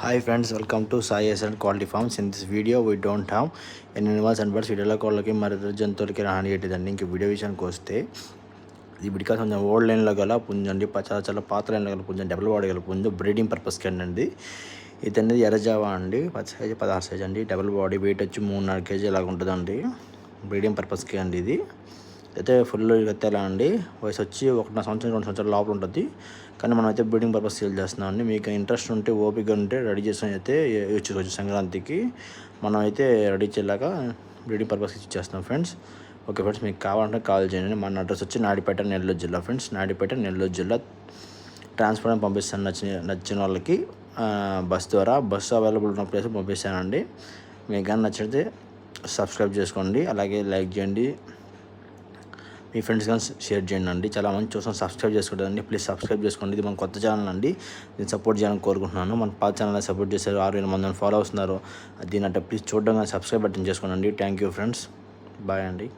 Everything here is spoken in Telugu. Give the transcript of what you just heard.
Hi friends welcome to Sai and quality farms in this video we don't have an animals and birds వీడియోలో కోళ్ళకి మరి జంతువులకి హాని చేయదండి ఇంక వీడియో విషయానికి వస్తే ఇది బిడికాస్ కొంచెం ఓల్డ్ లైన్లో గల పుంజండి చాలా చాలా పాత లైన్లో గల పుంజం డబుల్ బాడీ గల పుంజు బ్రీడింగ్ పర్పస్కి అండి. ఇది అనేది ఎర్రజావా అండి పది సైజ్ పదహారు సైజ్ అండి. డబుల్ బాడీ వెయిట్ వచ్చి మూడున్నర కేజీ లాగా ఉంటుందండి బ్రీడింగ్ పర్పస్కి అండి ఇది. అయితే ఫుల్ ఎత్తేలా అండి. వయసు వచ్చి ఒకటిన్నర సంవత్సరం రెండు సంవత్సరాల లోపల ఉంటుంది. కానీ మనం అయితే బ్రీడింగ్ పర్పస్ సేల్ చేస్తున్నాం అండి. మీకు ఇంట్రెస్ట్ ఉంటే ఓపిక ఉంటే రెడీ చేసిన అయితే ఇచ్చుకోవచ్చు సంక్రాంతికి. మనం అయితే రెడీ చేయలేక బ్రీడింగ్ పర్పస్కి ఇచ్చేస్తున్నాం ఫ్రెండ్స్ ఓకే ఫ్రెండ్స్ మీకు కావాలంటే కాల్ చేయండి. మన అడ్రస్ వచ్చి నాడిపేట నెల్లూరు జిల్లా ఫ్రెండ్స్ నాడిపేట నెల్లూరు జిల్లా. ట్రాన్స్పోర్ట్ పంపిస్తాను నచ్చిన నచ్చిన వాళ్ళకి. బస్ ద్వారా. బస్సు అవైలబుల్ ఉన్న ప్లేస్ పంపిస్తానండి. మీకు కానీ నచ్చితే సబ్స్క్రైబ్ చేసుకోండి. అలాగే లైక్ చేయండి. మీ ఫ్రెండ్స్ కానీ షేర్ చేయండి. అండి చాలా మంచి చూసాం సబ్స్క్రైబ్ చేసుకోండి ప్లీజ్ సబ్స్క్రైబ్ చేసుకోండి. ఇది మన కొత్త ఛానల్ అండి. నేను సపోర్ట్ చేయాలని కోరుకుంటున్నాను. మన పాత ఛానల్ సపోర్ట్ చేశారు. ఆరు వేల మందిని ఫాలో అవుతున్నారు దీని అంటే ప్లీజ్ చూడడం కానీ సబ్స్క్రైబ్ బటన్ చేసుకోండి థ్యాంక్ యూ ఫ్రెండ్స్ బాయ్ అండి.